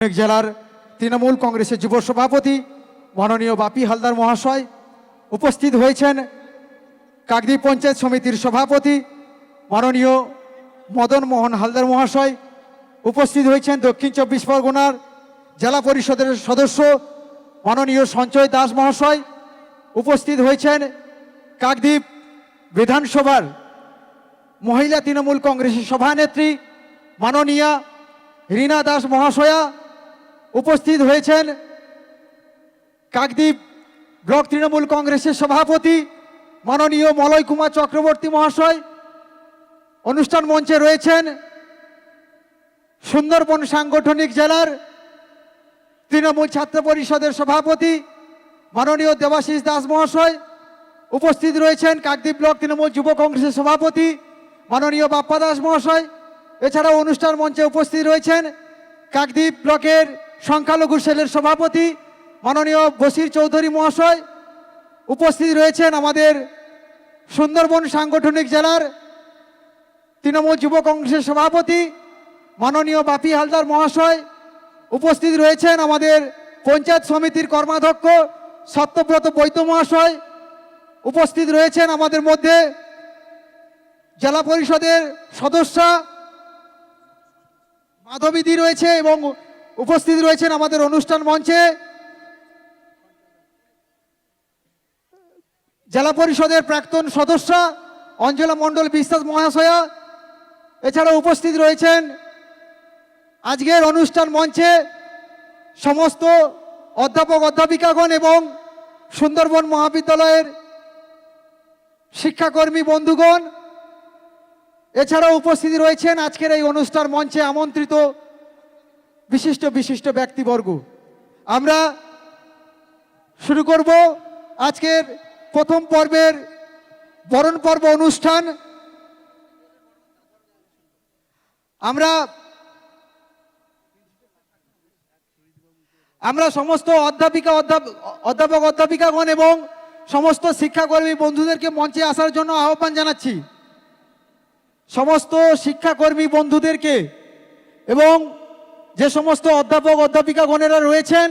জেলার তৃণমূল কংগ্রেসের যুব সভাপতি মাননীয় বাপি হালদার মহাশয় উপস্থিত হয়েছেন। কাকদ্বীপ পঞ্চায়েত সমিতির সভাপতি মাননীয় মদন মোহন হালদার মহাশয় উপস্থিত হয়েছেন। দক্ষিণ চব্বিশ পরগনার জেলা পরিষদের সদস্য মাননীয় সঞ্চয় দাস মহাশয় উপস্থিত হয়েছেন। কাকদ্বীপ বিধানসভার মহিলা তৃণমূল কংগ্রেসের সভানেত্রী মাননীয়া রীনা দাস মহাশয়া উপস্থিত হয়েছেন কাকদ্বীপ ব্লক তৃণমূল কংগ্রেসের সভাপতি মাননীয় মলয় কুমার চক্রবর্তী মহাশয়। অনুষ্ঠান মঞ্চে রয়েছেন সুন্দরবন সাংগঠনিক জেলার তৃণমূল ছাত্র পরিষদের সভাপতি মাননীয় দেবাশিস দাস মহাশয়। উপস্থিত রয়েছেন কাকদ্বীপ ব্লক তৃণমূল যুব কংগ্রেসের সভাপতি মাননীয় বাপ্পা দাস মহাশয়। এছাড়াও অনুষ্ঠান মঞ্চে উপস্থিত রয়েছেন কাকদ্বীপ ব্লকের সংখ্যালঘু সেলের সভাপতি মাননীয় বসির চৌধুরী মহাশয় উপস্থিত রয়েছেন আমাদের সুন্দরবন সাংগঠনিক জেলার তৃণমূল যুব কংগ্রেসের সভাপতি মাননীয় বাপি হালদার মহাশয় উপস্থিত রয়েছেন আমাদের পঞ্চায়েত সমিতির কর্মাধ্যক্ষ সত্যব্রত বৈত মহাশয় উপস্থিত রয়েছেন আমাদের মধ্যে জেলা পরিষদের সদস্যা মাধবীদি রয়েছে এবং উপস্থিত রয়েছেন আমাদের অনুষ্ঠান মঞ্চে জেলা পরিষদের প্রাক্তন সদস্যা অঞ্জলা মণ্ডল বিশ্বাস মহাশয়া এছাড়া উপস্থিত রয়েছেন আজকের অনুষ্ঠান মঞ্চে সমস্ত অধ্যাপক অধ্যাপিকাগণ এবং সুন্দরবন মহাবিদ্যালয়ের শিক্ষাকর্মী বন্ধুগণ, এছাড়াও উপস্থিত রয়েছেন আজকের এই অনুষ্ঠান মঞ্চে আমন্ত্রিত বিশিষ্ট বিশিষ্ট ব্যক্তিবর্গ। আমরা শুরু করব আজকের প্রথম পর্বের বরণ পর্ব অনুষ্ঠান। আমরা আমরা সমস্ত অধ্যাপিকা, অধ্যাপ- অধ্যাপক, অধ্যাপিকাগণ এবং সমস্ত শিক্ষাকর্মী বন্ধুদেরকে মঞ্চে আসার জন্য আহ্বান জানাচ্ছি। সমস্ত শিক্ষাকর্মী বন্ধুদেরকে এবং যে সমস্ত অধ্যাপক অধ্যাপিকাগণেরা রয়েছেন,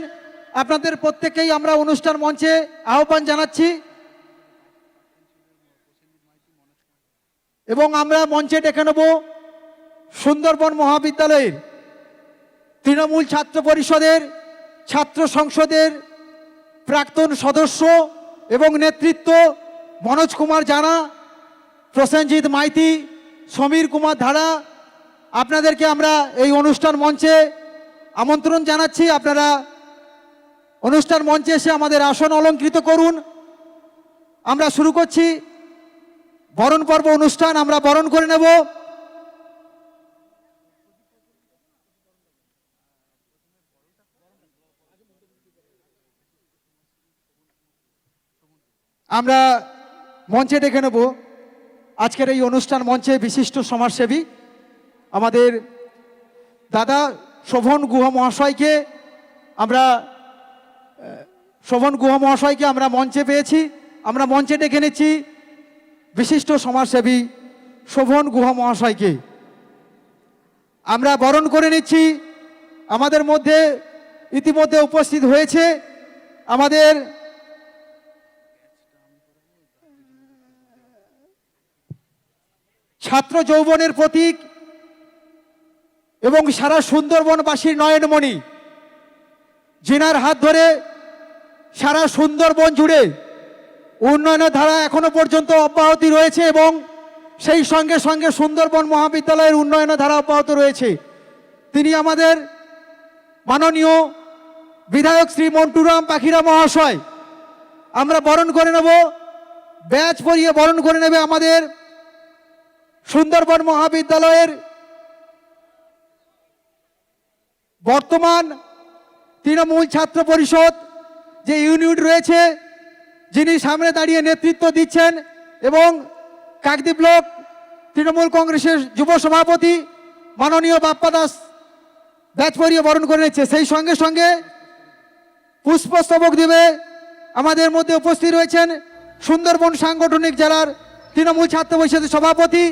আপনাদের প্রত্যেককেই আমরা অনুষ্ঠান মঞ্চে আহ্বান জানাচ্ছি। এবং আমরা মঞ্চে ডেকে নেব সুন্দরবন মহাবিদ্যালয়ের তৃণমূল ছাত্র পরিষদের, ছাত্র সংসদের প্রাক্তন সদস্য এবং নেতৃত্ব মনোজ কুমার জানা, প্রসেনজিৎ মাইতি, সমীর কুমার ধারা আপনাদেরকে আমরা এই অনুষ্ঠান মঞ্চে আমন্ত্রণ জানাচ্ছি। আপনারা অনুষ্ঠান মঞ্চে এসে আমাদের আসন অলঙ্কৃত করুন। আমরা শুরু করছি। বরণ পর্ব অনুষ্ঠান আমরা বরণ করে নেব। আমরা মঞ্চে ডেকে নেব। আজকের এই অনুষ্ঠান মঞ্চে বিশিষ্ট সমাজসেবী আমাদের দাদা শোভন গুহ মহাশয়কে আমরা শোভন গুহ মহাশয়কে আমরা মঞ্চে পেয়েছি। আমরা মঞ্চে ডেকে নিচ্ছি বিশিষ্ট সমাজসেবী শোভন গুহ মহাশয়কে। আমরা বরণ করে নিচ্ছি। আমাদের মধ্যে ইতিমধ্যে উপস্থিত হয়েছে আমাদের ছাত্র যৌবনের প্রতীক এবং সারা সুন্দরবনবাসীর নয়নমণি, জিনার হাত ধরে সারা সুন্দরবন জুড়ে উন্নয়নের ধারা এখনও পর্যন্ত অব্যাহতি রয়েছে এবং সেই সঙ্গে সঙ্গে সুন্দরবন মহাবিদ্যালয়ের উন্নয়নের ধারা অব্যাহত রয়েছে। তিনি আমাদের মাননীয় বিধায়ক শ্রী মন্টুরাম পাখিরা মহাশয়, আমরা বরণ করে নেব, ব্যাচ পরিয়ে বরণ করে নেবে আমাদের সুন্দরবন মহাবিদ্যালয়ের বর্তমান তৃণমূল ছাত্র পরিষদ যে ইউনিট রয়েছে, যিনি সামনে দাঁড়িয়ে নেতৃত্ব দিচ্ছেন এবং কাকদ্বীপ ব্লক তৃণমূল কংগ্রেসের যুব সভাপতি মাননীয় বাপ্পা দাস ব্যাচ পরিয়ে বরণ করে নিচ্ছে। সেই সঙ্গে সঙ্গে পুষ্পস্তবক দেবে আমাদের মধ্যে উপস্থিত রয়েছেন সুন্দরবন সাংগঠনিক জেলার তৃণমূল ছাত্র পরিষদের সভাপতি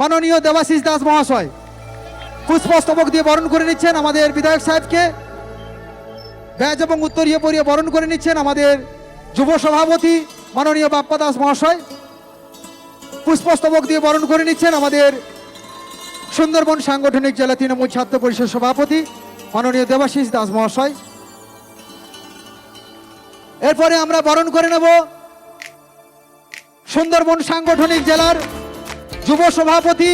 মাননীয় দেবাশিস দাস মহাশয়। পুষ্পস্তবক দিয়ে বরণ করে নিচ্ছেন আমাদের বিধায়ক সাহেবকে। ব্যাজ এবং উত্তরীয় পরিয়ে বরণ করে নিচ্ছেন আমাদের যুব সভাপতি মাননীয় বাপ্পা দাস মহাশয়। পুষ্পস্তবক দিয়ে বরণ করে নিচ্ছেন আমাদের সুন্দরবন সাংগঠনিক জেলা তৃণমূল ছাত্র পরিষদ সভাপতি মাননীয় দেবাশিস দাস মহাশয়। এরপরে আমরা বরণ করে নেব সুন্দরবন সাংগঠনিক জেলার যুব সভাপতি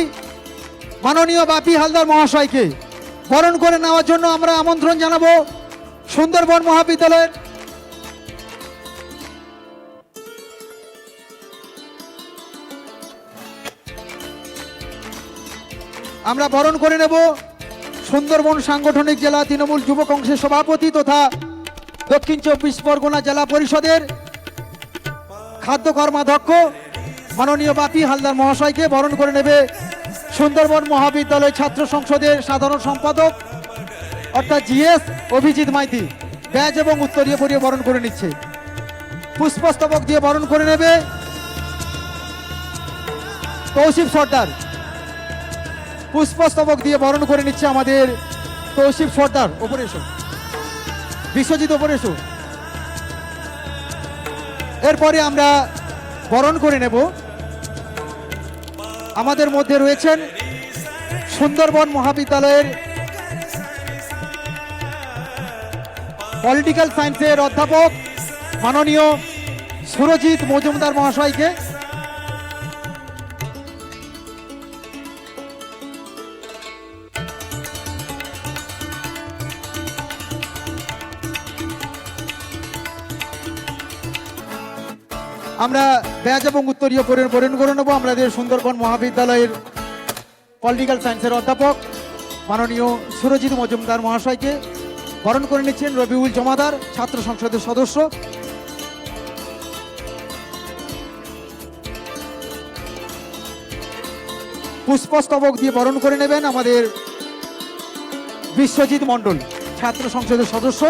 মাননীয় বাপি হালদার মহাশয়কে বরণ করে নেওয়ার জন্য আমরা আমন্ত্রণ জানাব সুন্দরবন মহাবিদ্যালয়ের আমরা বরণ করে নেব সুন্দরবন সাংগঠনিক জেলা তৃণমূল যুব কংগ্রেসের সভাপতি তথা দক্ষিণ চব্বিশ পরগনা জেলা পরিষদের খাদ্য কর্মাধ্যক্ষ মাননীয় বাপি হালদার মহাশয়কে বরণ করে নেবে সুন্দরবন মহাবিদ্যালয় ছাত্র সংসদের সাধারণ সম্পাদক, অর্থাৎ জিএস অভিজিৎ মাইতি ব্যাজ এবং উত্তরীয় পরিয়ে বরণ করে নিচ্ছে। পুষ্পস্তবক দিয়ে বরণ করে নেবে তৌসিফ সর্দার। পুষ্পস্তবক দিয়ে বরণ করে নিচ্ছে আমাদের তৌসিফ সর্দার, ওপরে এসো। বিশ্বজিৎ, ওপরে এসো। এরপরে আমরা বরণ করে নেব। আমাদের মধ্যে রয়েছেন সুন্দরবন মহাবিদ্যালয়ের পলিটিক্যাল সায়েন্সের অধ্যাপক মাননীয় সুরজিৎ মজুমদার মহাশয়কে আমরা ব্যাজ এবং উত্তরীয় পরিণ করে নেব। আমাদের সুন্দরবন মহাবিদ্যালয়ের পলিটিক্যাল সায়েন্সের অধ্যাপক মাননীয় সুরজিৎ মজুমদার মহাশয়কে বরণ করে নিচ্ছেন রবিউল জমাদার, ছাত্র সংসদের সদস্য। পুষ্পস্তবক দিয়ে বরণ করে নেবেন আমাদের বিশ্বজিৎ মণ্ডল, ছাত্র সংসদের সদস্য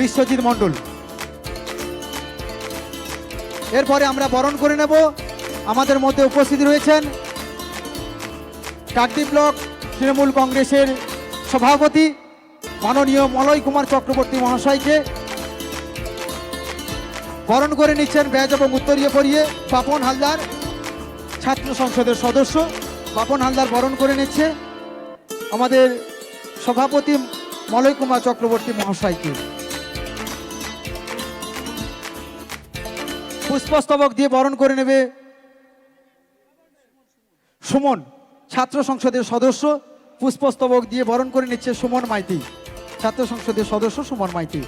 বিশ্বজিৎ মণ্ডল। এরপরে আমরা বরণ করে নেব। আমাদের মধ্যে উপস্থিত রয়েছেন কাকদ্বীপ ব্লক তৃণমূল কংগ্রেসের সভাপতি মাননীয় মলয় কুমার চক্রবর্তী মহাশয়কে। বরণ করে নিচ্ছেন ব্যাজ এবং উত্তরীয় পরিয়ে পাপন হালদার, ছাত্র সংসদের সদস্য। পাপন হালদার বরণ করে নিচ্ছে আমাদের সভাপতি মলয় কুমার চক্রবর্তী মহাশয়কে। পুষ্পস্তবক দিয়ে বরণ করে নেবে সুমন, ছাত্র সংসদের সদস্য। পুষ্পস্তবক দিয়ে বরণ করে নিচ্ছে সুমন মাইতি। ছাত্র সংসদের সদস্য সুমন মাইতি।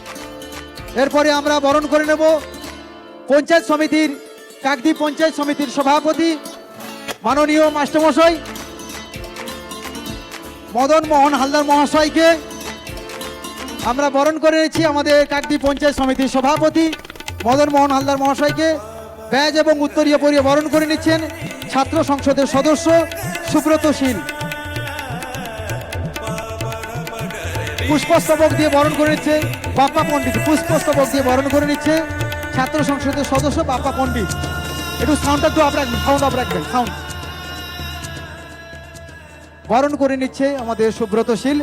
এরপরে আমরা বরণ করে নেব পঞ্চায়েত সমিতির, কাকদ্বীপ পঞ্চায়েত সমিতির সভাপতি, মাননীয় মাস্টারমশাই, মদন মোহন হালদার মহাশয়কে। আমরা বরণ করে নিচ্ছি আমাদের কাকদ্বীপ পঞ্চায়েত সমিতির সভাপতি। মদন মোহন হালদার মহাশয়কে ব্যাজ এবং উত্তরীয় পরিয়ে বরণ করে নিচ্ছেন ছাত্র সংসদের সদস্য সুব্রত শীল। পুষ্পস্তবক দিয়ে বরণ করে নিচ্ছে বাপ্পা পণ্ডিত। পুষ্পস্তবক দিয়ে বরণ করে নিচ্ছে ছাত্র সংসদের সদস্য বাপ্পা পণ্ডিত। একটু সাউন্ডটা একটু আপ রাখবেন সাউন্ড আপ রাখবেন সাউন্ড বরণ করে নিচ্ছে আমাদের সুব্রত শীল,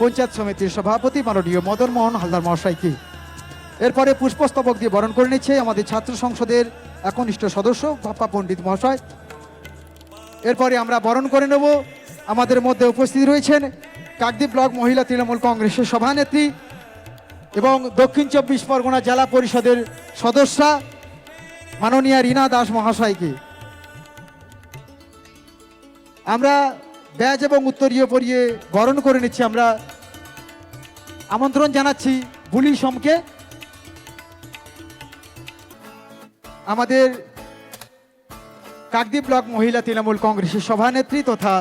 পঞ্চায়েত সমিতির সভাপতি মাননীয় মদন মোহন হালদার মহাশয়কে। এরপরে পুষ্পস্তবক দিয়ে বরণ করে নিচ্ছে আমাদের ছাত্র সংসদের একনিষ্ঠ সদস্য বাপ্পা পণ্ডিত মহাশয়। এরপরে আমরা বরণ করে নেব। আমাদের মধ্যে উপস্থিত রয়েছেন কাকদ্বীপ ব্লক মহিলা তৃণমূল কংগ্রেসের সভানেত্রী এবং দক্ষিণ চব্বিশ পরগনা জেলা পরিষদের সদস্যা মাননীয়া রীনা দাস মহাশয়কে। আমরা ব্যাজ এবং উত্তরীয় পরিয়ে বরণ করে নিচ্ছি। আমরা আমন্ত্রণ জানাচ্ছি বুলি সোমকে। আমাদের কাকদ্বীপ ব্লক মহিলা তৃণমূল কংগ্রেসের সভানেত্রী তথা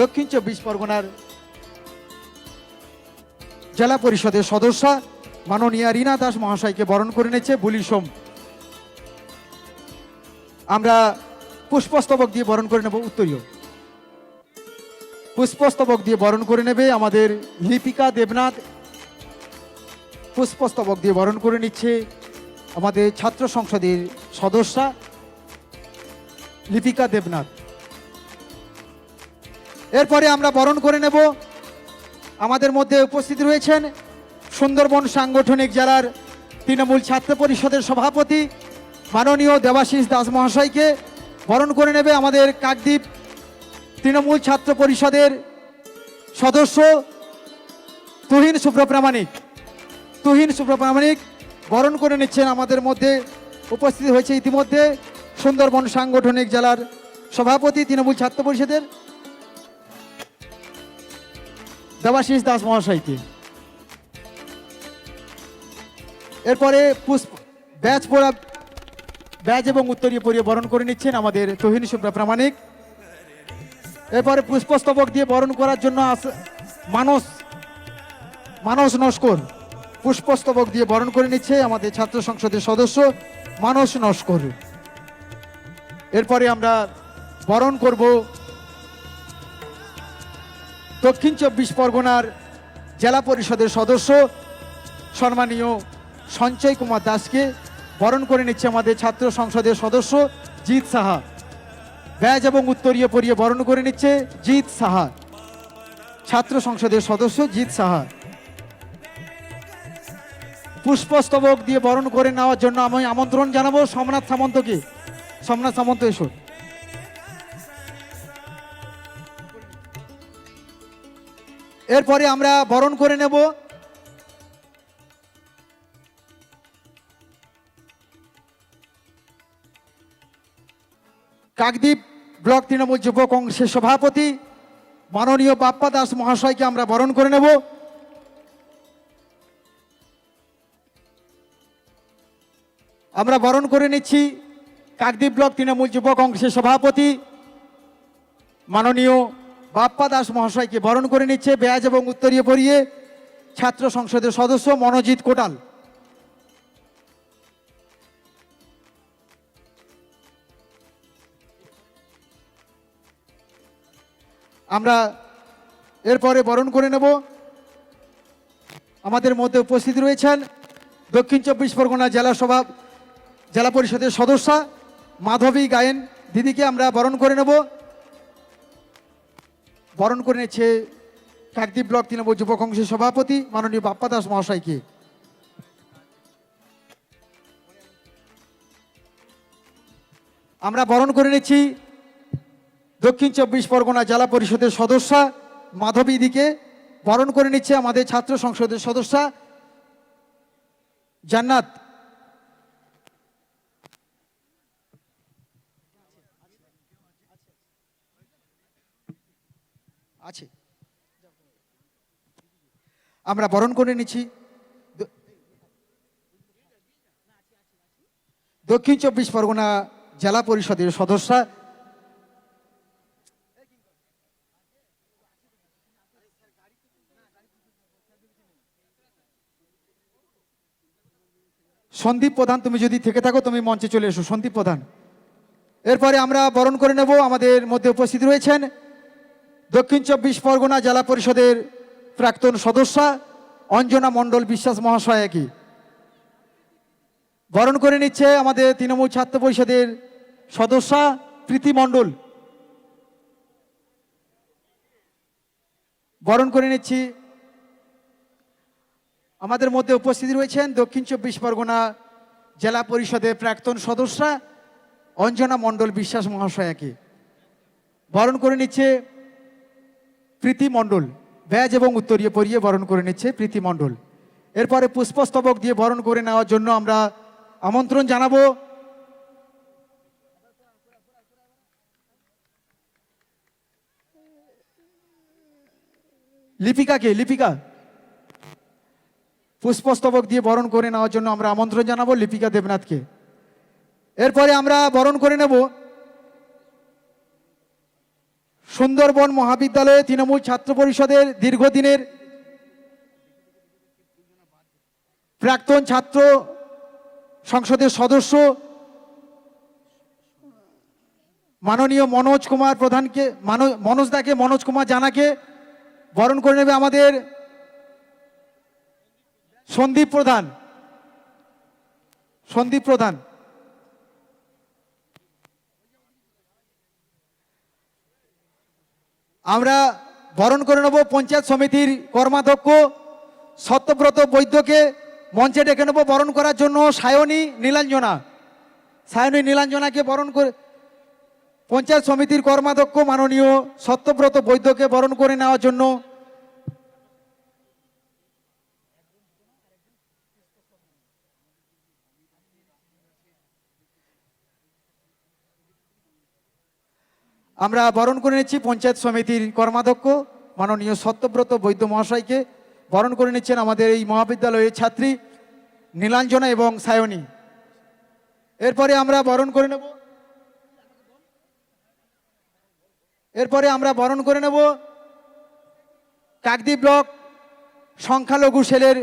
দক্ষিণ চব্বিশ পরগনার জেলা পরিষদের সদস্য মাননীয়া রীনা দাস মহাশয়কে বরণ করে নিচ্ছে বুলি সোম। আমরা পুষ্পস্তবক দিয়ে বরণ করে নেব উত্তরীয়। পুষ্পস্তবক দিয়ে বরণ করে নেবে আমাদের লিপিকা দেবনাথ। পুষ্পস্তবক দিয়ে বরণ করে নিচ্ছে আমাদের ছাত্র সংসদের সদস্যা লিপিকা দেবনাথ। এরপরে আমরা বরণ করে নেব। আমাদের মধ্যে উপস্থিত রয়েছেন সুন্দরবন সাংগঠনিক জেলার তৃণমূল ছাত্র পরিষদের সভাপতি মাননীয় দেবাশিস দাস মহাশয়কে বরণ করে নেবে আমাদের কাকদ্বীপ তৃণমূল ছাত্র পরিষদের সদস্য তুহিন সুপ্রপ্রামাণিক তুহিন সুপ্রপ্রামাণিক বরণ করে নিচ্ছেন আমাদের মধ্যে উপস্থিত হয়েছে ইতিমধ্যে সুন্দরবন সাংগঠনিক জেলার সভাপতি তৃণমূল ছাত্র পরিষদের দেবাশিস দাস মহাশয়কে। এরপরে পুষ্প ব্যাচ পড়া ব্যাচ এবং উত্তরীয় পরিয়ে বরণ করে নিচ্ছেন আমাদের তহিন সুপ্রা প্রামাণিক। এরপরে পুষ্পস্তবক দিয়ে বরণ করার জন্য আস- মানস মানস নস্কর পুষ্পস্তবক দিয়ে বরণ করে নিচ্ছে আমাদের ছাত্র সংসদের সদস্য। মানস নস্কর এরপরে আমরা বরণ করব দক্ষিণ চব্বিশ পরগনার জেলা পরিষদের সদস্য, সম্মানীয় সঞ্চয় কুমার দাসকে বরণ করে নিচ্ছে আমাদের ছাত্র সংসদের সদস্য জিৎ সাহা। ব্যাজ এবং উত্তরীয় পরিয়ে বরণ করে নিচ্ছে জিৎ সাহা। ছাত্র সংসদের সদস্য জিৎ সাহা। পুষ্পস্তবক দিয়ে বরণ করে নেওয়ার জন্য আমি আমন্ত্রণ জানাব সোমনাথ সামন্তকে। সোমনাথ সামন্ত, এসো। এরপরে আমরা বরণ করে নেব। কাকদ্বীপ ব্লক তৃণমূল যুব কংগ্রেসের সভাপতি মাননীয় বাপ্পা দাস মহাশয়কে আমরা বরণ করে নেব। আমরা বরণ করে নিচ্ছি কাকদ্বীপ ব্লক তৃণমূল যুব কংগ্রেসের সভাপতি মাননীয় বাপ্পা দাস মহাশয়কে বরণ করে নিচ্ছে ব্যাজ এবং উত্তরীয় পরিয়ে ছাত্র সংসদের সদস্য মনোজিৎ কোটাল। আমরা এরপরে বরণ করে নেব। আমাদের মধ্যে উপস্থিত রয়েছেন দক্ষিণ চব্বিশ পরগনা জেলা সভা জেলা পরিষদের সদস্যা মাধবী গায়েন দিদিকে আমরা বরণ করে নেব। বরণ করে নিচ্ছে কাকদ্বীপ ব্লক তৃণমূল যুব কংগ্রেসের সভাপতি মাননীয় বাপ্পা দাস মহাশয়কে। আমরা বরণ করে নিচ্ছি দক্ষিণ চব্বিশ পরগনা জেলা পরিষদের সদস্যা মাধবী দিকে বরণ করে নিচ্ছে আমাদের ছাত্র সংসদের সদস্যা জান্নাত আছে। আমরা বরণ করে নিচ্ছি। দক্ষিণ চব্বিশ পরগনা জেলা পরিষদের সদস্যা। সন্দীপ প্রধান, তুমি যদি থেকে থাকো, তুমি মঞ্চে চলে এসো। সন্দীপ প্রধান। এরপরে আমরা বরণ করে নেব। আমাদের মধ্যে উপস্থিত রয়েছেন দক্ষিণ চব্বিশ পরগনা জেলা পরিষদের প্রাক্তন সদস্যা অঞ্জনা মণ্ডল বিশ্বাস মহাশয়াকে বরণ করে নিচ্ছে আমাদের তৃণমূল ছাত্র পরিষদের সদস্যা প্রীতি মণ্ডল। বরণ করে নিচ্ছি। আমাদের মধ্যে উপস্থিত রয়েছেন দক্ষিণ চব্বিশ পরগনা জেলা পরিষদের প্রাক্তন সদস্যা অঞ্জনা মণ্ডল বিশ্বাস মহাশয়াকে বরণ করে নিচ্ছে প্রীতি মণ্ডল, ব্যাজ এবং উত্তরীয় পরিয়ে বরণ করে নিচ্ছে প্রীতি মণ্ডল। এরপরে পুষ্পস্তবক দিয়ে বরণ করে নেওয়ার জন্য আমরা আমন্ত্রণ জানাব। লিপিকাকে, লিপিকা। পুষ্পস্তবক দিয়ে বরণ করে নেওয়ার জন্য আমরা আমন্ত্রণ জানাব লিপিকা দেবনাথকে। এরপরে আমরা বরণ করে নেব সুন্দরবন মহাবিদ্যালয়ে তৃণমূল ছাত্র পরিষদের দীর্ঘদিনের প্রাক্তন ছাত্র সংসদের সদস্য মাননীয় মনোজ কুমার প্রধানকে মনোজ দাকে, মনোজ কুমার জানাকে বরণ করে নেবে আমাদের সন্দীপ প্রধান। সন্দীপ প্রধান। আমরা বরণ করে নেব পঞ্চায়েত সমিতির কর্মাধ্যক্ষ সত্যব্রত বৈদ্যকে। মঞ্চে ডেকে নেব বরণ করার জন্য সায়নী নীলাঞ্জনা। সায়নী নীলাঞ্জনাকে বরণ করে পঞ্চায়েত সমিতির কর্মাধ্যক্ষ মাননীয় সত্যব্রত বৈদ্যকে বরণ করে নেওয়ার জন্য আমরা বরণ করে নিচ্ছি পঞ্চায়েত সমিতির কর্মাধ্যক্ষ মাননীয় সত্যব্রত বৈদ্য মহাশয়কে। বরণ করে নিচ্ছেন আমাদের এই মহাবিদ্যালয়ের ছাত্রী নীলাঞ্জনা এবং সায়নী। এরপরে আমরা বরণ করে নেব। এরপরে আমরা বরণ করে নেব কাকদ্বীপ ব্লক সংখ্যালঘু সেলের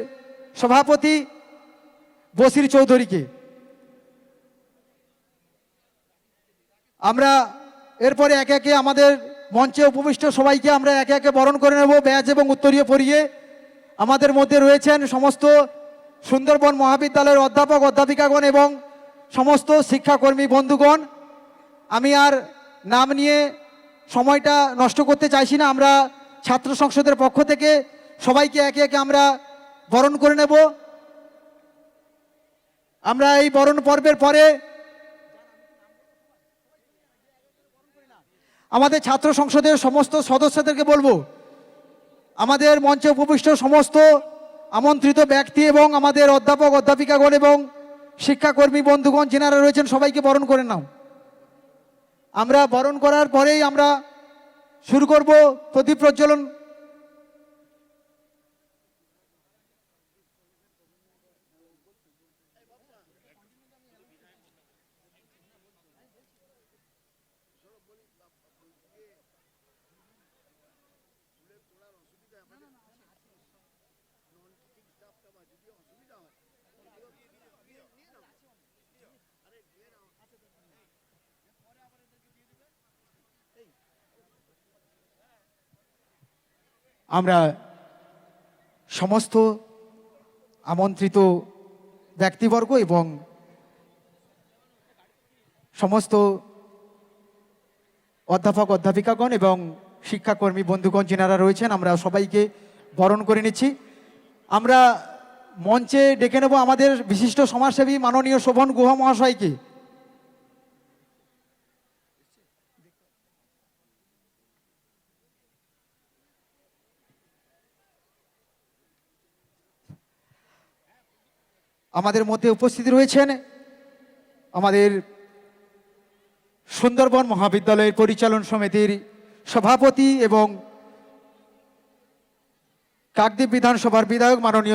সভাপতি বসির চৌধুরীকে। আমরা এরপরে একে একে আমাদের মঞ্চে উপবিষ্ট সবাইকে আমরা একে একে বরণ করে নেব ব্যাজ এবং উত্তরীয় পরিয়ে। আমাদের মধ্যে রয়েছেন সমস্ত সুন্দরবন মহাবিদ্যালয়ের অধ্যাপক, অধ্যাপিকাগণ এবং সমস্ত শিক্ষাকর্মী বন্ধুগণ। আমি আর নাম নিয়ে সময়টা নষ্ট করতে চাইছি না। আমরা ছাত্র সংসদের পক্ষ থেকে সবাইকে একে একে আমরা বরণ করে নেব। আমরা এই বরণ পর্বের পরে আমাদের ছাত্র সংসদের সমস্ত সদস্যদেরকে বলব, আমাদের মঞ্চে উপবিষ্ট সমস্ত আমন্ত্রিত ব্যক্তি এবং আমাদের অধ্যাপক, অধ্যাপিকাগণ এবং শিক্ষাকর্মী বন্ধুগণ যেনারা রয়েছেন, সবাইকে বরণ করে নাও। আমরা বরণ করার পরেই আমরা শুরু করব প্রদীপ প্রজ্বলন আমরা সমস্ত আমন্ত্রিত ব্যক্তিবর্গ এবং সমস্ত অধ্যাপক অধ্যাপিকাগণ এবং শিক্ষাকর্মী বন্ধুগণ যেনারা রয়েছেন, আমরা সবাইকে বরণ করে নিচ্ছি। আমরা মঞ্চে ডেকে নেব আমাদের বিশিষ্ট সমাজসেবী মাননীয় শোভন গুহ মহাশয়কে। আমাদের মধ্যে উপস্থিত রয়েছেন আমাদের সুন্দরবন মহাবিদ্যালয়ের পরিচালন সমিতির সভাপতি এবং কাকদ্বীপ বিধানসভার বিধায়ক মাননীয়